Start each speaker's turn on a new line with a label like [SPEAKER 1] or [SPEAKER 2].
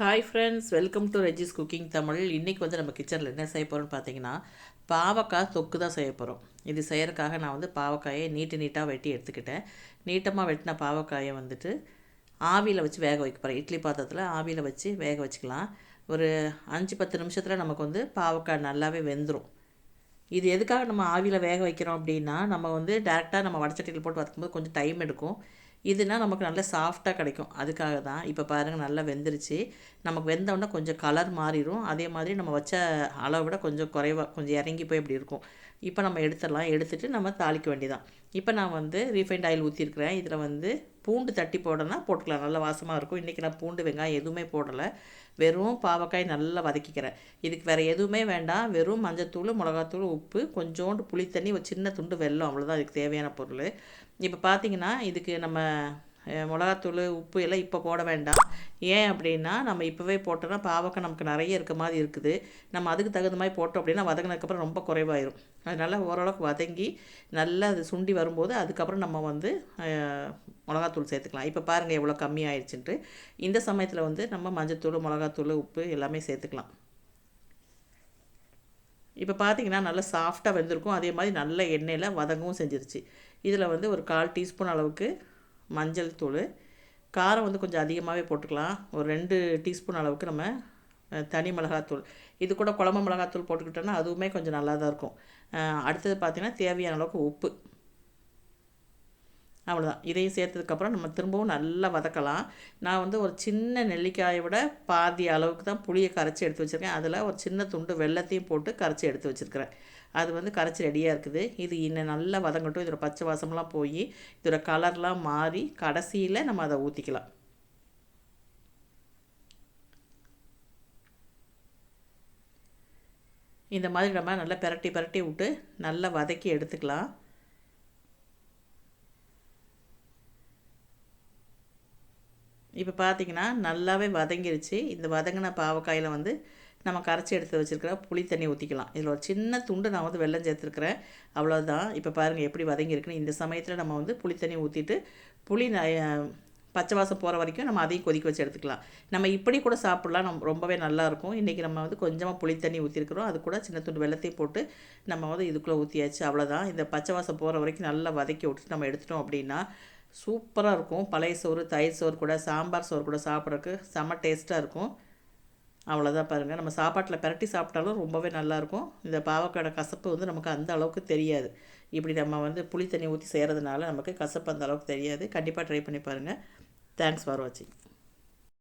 [SPEAKER 1] Hi friends welcome to Regis cooking Tamil இன்றைக்கி வந்து நம்ம கிச்சனில் என்ன செய்ய போகிறோம்னு பார்த்தீங்கன்னா பாவக்காய் தொக்கு தான் செய்ய போகிறோம் இது செய்கிறக்காக நான் வந்து பாவக்காயை நீட்டு நீட்டாக வெட்டி எடுத்துக்கிட்டேன். நீட்டமாக வெட்டின பாவக்காயை வந்துட்டு ஆவியில் வச்சு வேக வைக்க போகிறேன் இட்லி பாத்திரத்தில் ஆவியில் வச்சு வேக வச்சுக்கலாம். ஒரு அஞ்சு பத்து நிமிஷத்தில் நமக்கு வந்து பாவக்காய் நல்லாவே வெந்துடும் இது எதுக்காக நம்ம ஆவியில் வேக வைக்கிறோம் அப்படின்னா நம்ம வந்து டேரெக்டாக நம்ம வடச்சட்டியில் போட்டு வதக்கும்போது கொஞ்சம் டைம் எடுக்கும். இதுனா நமக்கு நல்ல சாஃப்டாக கிடைக்கும். அதுக்காக தான் இப்போ பாருங்கள் நல்லா வெந்துருச்சு. நமக்கு வெந்தோடனே கொஞ்சம் கலர் மாறிடும் அதே மாதிரி நம்ம வச்ச அளவை விட கொஞ்சம் குறைவாக கொஞ்சம் இறங்கி போய் இப்படி இருக்கும். இப்போ நம்ம எடுத்துடலாம். எடுத்துகிட்டு நம்ம தாளிக்க வேண்டியதான் இப்போ நான் வந்து ரீஃபைண்ட் ஆயில் ஊற்றிருக்கிறேன் இதில் வந்து பூண்டு தட்டி போடனா போட்டுக்கலாம். நல்ல வாசமாக இருக்கும். இன்றைக்கி நான் பூண்டு வெங்காயம் எதுவுமே போடலை. வெறும் பாவக்காய் நல்லா வதக்கிக்கிறேன். இதுக்கு வேறு எதுவுமே வேண்டாம். வெறும் மஞ்சத்தூள் மிளகாத்தூள் உப்பு கொஞ்சோண்டு புளித்தண்ணி ஒரு சின்ன துண்டு வெல்லம் அவ்வளோதான் இதுக்கு தேவையான பொருள். இப்போ பார்த்தீங்கன்னா இதுக்கு நம்ம மிளகாத்தூள் உப்பு எல்லாம் இப்போ போட வேண்டாம். ஏன் அப்படின்னா நம்ம இப்போவே போட்டோம்னா பாவக்காய் நமக்கு நிறைய இருக்க மாதிரி இருக்குது. நம்ம அதுக்கு தகுந்த மாதிரி போட்டோம் அப்படின்னா வதங்கினதுக்கப்புறம் ரொம்ப குறைவாயிரும். அதனால் ஓரளவுக்கு வதங்கி நல்லா அது சுண்டி வரும்போது அதுக்கப்புறம் நம்ம வந்து மிளகாத்தூள் சேர்த்துக்கலாம். இப்போ பாருங்கள் எவ்வளோ கம்மியாயிடுச்சுன்ட்டு இந்த சமயத்தில் வந்து நம்ம மஞ்சத்தூள் மிளகாத்தூள் உப்பு எல்லாமே சேர்த்துக்கலாம். இப்போ பார்த்தீங்கன்னா நல்லா சாஃப்டாக வெந்திருக்கும். அதே மாதிரி நல்ல எண்ணெயில் வதங்கவும் செஞ்சிருச்சு. இதில் வந்து ஒரு கால் டீஸ்பூன் அளவுக்கு மஞ்சள் தூள். காரம் வந்து கொஞ்சம் அதிகமாகவே போட்டுக்கலாம். ஒரு ரெண்டு டீஸ்பூன் அளவுக்கு நம்ம தனி மிளகாத்தூள். இது கூட குழம்பு மிளகாத்தூள் போட்டுக்கிட்டோன்னா அதுவுமே கொஞ்சம் நல்லா தான் இருக்கும் அடுத்தது பார்த்திங்கன்னா தேவையான அளவுக்கு உப்பு. அவ்வளோதான் இதையும் சேர்த்ததுக்கப்புறம் நம்ம திரும்பவும் நல்லா வதக்கலாம். நான் வந்து ஒரு சின்ன நெல்லிக்காயை விட பாதி அளவுக்கு தான் புளியை கரைச்சி எடுத்து வச்சுருக்கேன். அதில் ஒரு சின்ன துண்டு வெள்ளத்தையும் போட்டு கரைச்சி எடுத்து வச்சுருக்கிறேன். அது வந்து கரைச்சி ரெடியாக இருக்குது. இது இன்னும் நல்லா வதங்கட்டும். இதோட பச்சை வாசம்லாம் போய் இதோட கலர்லாம் மாறி கடைசியில் நம்ம அதை ஊற்றிக்கலாம் இந்த மாதிரி நம்ம நல்லா பெரட்டி பெரட்டி விட்டு நல்லா வதக்கி எடுத்துக்கலாம். இப்போ பார்த்தீங்கன்னா நல்லாவே வதங்கிருச்சு. இந்த வதங்கின பாவக்காயில் வந்து நம்ம கரைச்சி எடுத்து வச்சுருக்கிற புளி தண்ணி ஊற்றிக்கலாம் இதில் ஒரு சின்ன துண்டு நான் வந்து வெள்ளம் சேர்த்துருக்குறேன். அவ்வளோதான் இப்போ பாருங்கள் எப்படி வதங்கியிருக்குன்னு. இந்த சமயத்தில் நம்ம வந்து புளி தண்ணி ஊற்றிட்டு புளி பச்சை வாசம் போகிற வரைக்கும் நம்ம அதையும் கொதிக்க வச்சு எடுத்துக்கலாம். நம்ம இப்படி கூட சாப்பிட்லாம். நம்ம ரொம்பவே நல்லாயிருக்கும் இன்றைக்கி நம்ம வந்து கொஞ்சமாக புளி தண்ணி ஊற்றிருக்கிறோம் அது கூட சின்ன துண்டு வெள்ளத்தையும் போட்டு நம்ம வந்து இதுக்குள்ளே ஊற்றியாச்சு அவ்வளோதான் இந்த பச்சை வாசம் போகிற வரைக்கும் நல்லா வதக்கி விட்டுட்டு நம்ம எடுத்துட்டோம் அப்படின்னா சூப்பராக இருக்கும். பழைய சோறு தயிர் சோறு கூட சாம்பார் சோறு கூட சாப்பிட்றதுக்கு செம்ம டேஸ்ட்டாக இருக்கும். அவ்வளோதான் பாருங்கள் நம்ம சாப்பாட்டில் பரட்டி சாப்பிட்டாலும் ரொம்பவே நல்லாயிருக்கும் இந்த பாவக்காடை கசப்பு வந்து நமக்கு அந்த அளவுக்கு தெரியாது. இப்படி நம்ம வந்து புளி தண்ணி ஊற்றி செய்கிறதுனால நமக்கு கசப்பு அந்த அளவுக்கு தெரியாது. கண்டிப்பாக ட்ரை பண்ணி பாருங்கள் தேங்க்ஸ் ஃபார் வாட்சிங்